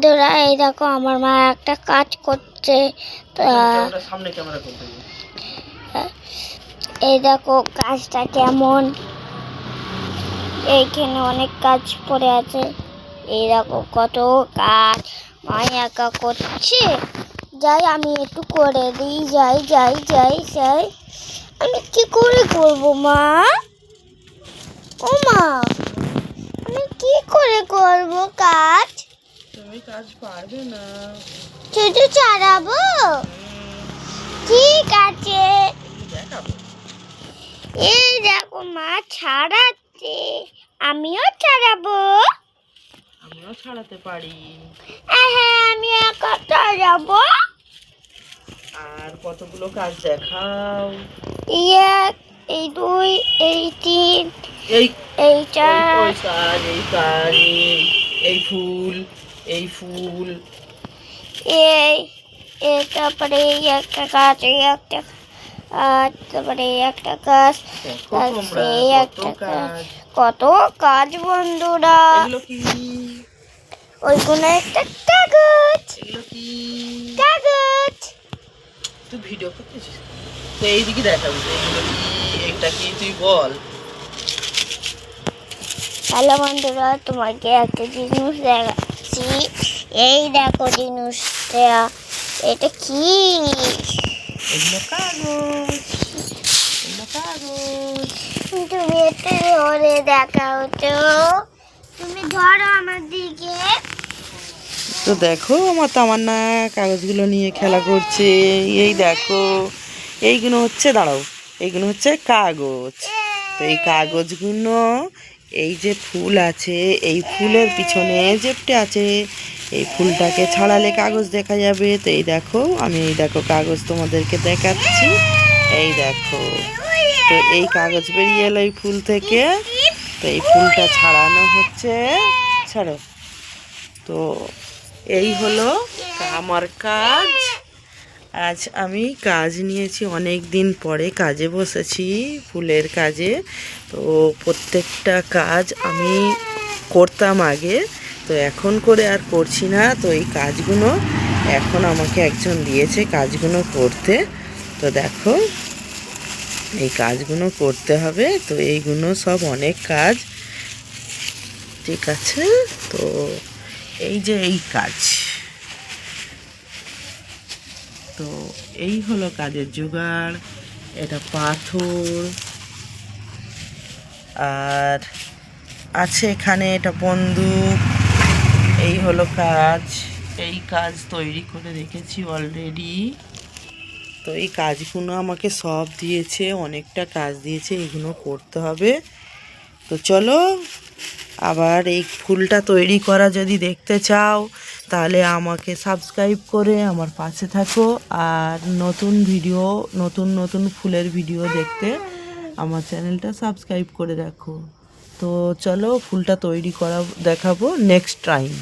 বন্ধুরা এই দেখো আমার মা একটা কাজ করছে। হবে। এই দেখো কাজটা কেমন? এইখানে অনেক কাজ পড়ে আছে। এই দেখো কত কাজ মা একা করছে। যাই আমি একটু করে দিই। যাই যাই যাই যাই। আমি কি করে করব মা? ও মা আমি কি করে করব কাজ? তুমি কাজ পারবে না। শুধু চালাবো? ঠিক আছে এই দেখো মা ছাড়াচ্ছে। আমিও ছাড়াবো। আমিও ছাড়াতে পারি। হ্যাঁ হ্যাঁ আমি একা ছাড়াবো। আর কতগুলো কাজ দেখাও। এক এই দুই এই তিন এই এই চার। ওই কাজ এই কাজ এই এই ফুল এই ফুল। এই এই তারপরে এই একটা গাছ এই একটা আর তারপরে এই একটা গাছ দেখো তারপরে তোমরা এই কত একটা গাছ। কাজ কত কাজ বন্ধুরা। এগুলো কি? ওইগুলো একটা কাগজ। এগুলো কি? কাগজ। তুই ভিডিও করতেছিস তো এইদিকে দেখাবি তো এগুলো কি? এটা কি? তুই বল। হ্যালো বন্ধুরা তোমাকে একটা জিনিস দেখাচ্ছি এই দেখো জিনিসটা। এটা কি? তুমি একটু ধরে দেখাও তো। তুমি ধরো আমার দিকে। তো দেখো আমার তামান্না কাগজগুলো নিয়ে খেলা করছে। এই দেখো। এইগুলো হচ্ছে দাঁড়াও। এইগুলো হচ্ছে কাগজ। তো এই কাগজগুলো এই যে ফুল আছে, এই ফুলের পিছনে যেপটে আছে, এই ফুলটাকে ছাড়ালে কাগজ দেখা যাবে। তো এই দেখো, আমি এই দেখো কাগজ তোমাদেরকে দেখাচ্ছি। এই দেখো, তো এই কাগজ বেরিয়ে এলো এই ফুল থেকে। তো এই ফুলটা ছাড়ানো হচ্ছে। ছাড়ো। তো এই হলো আমার কাজ। আজ আমি কাজ নিয়েছি অনেক দিন পরে, কাজে বসেছি, ফুলের কাজে। তো প্রত্যেকটা কাজ আমি করতাম আগে, তো এখন করে আর করছি না। তো এই কাজগুলো এখন আমাকে একজন দিয়েছে কাজগুলো করতে। তো দেখো, এই কাজগুলো করতে হবে। তো এইগুলো সব অনেক কাজ। ঠিক আছে? তো এই যে এই কাজ। তো এই হলো কাজের জোগাড়, এটা পাথর, আর আছে এখানে এটা বন্দুক, এই হলো কাজ। এই কাজ তৈরি করে রেখেছি অলরেডি তো এই কাজগুলো আমাকে সব দিয়েছে, অনেকটা কাজ দিয়েছে, এগুলো করতে হবে। তো চলো আবার এই ফুলটা তৈরি করা যদি দেখতে চাও, তাহলে আমাকে সাবস্ক্রাইব করে আমার পাশে থাকো। আর নতুন ভিডিও নতুন নতুন ফুলের ভিডিও দেখতে আমার চ্যানেলটা সাবস্ক্রাইব করে রাখো। তো চলো ফুলটা তৈরি করা, দেখাবো নেক্সট টাইম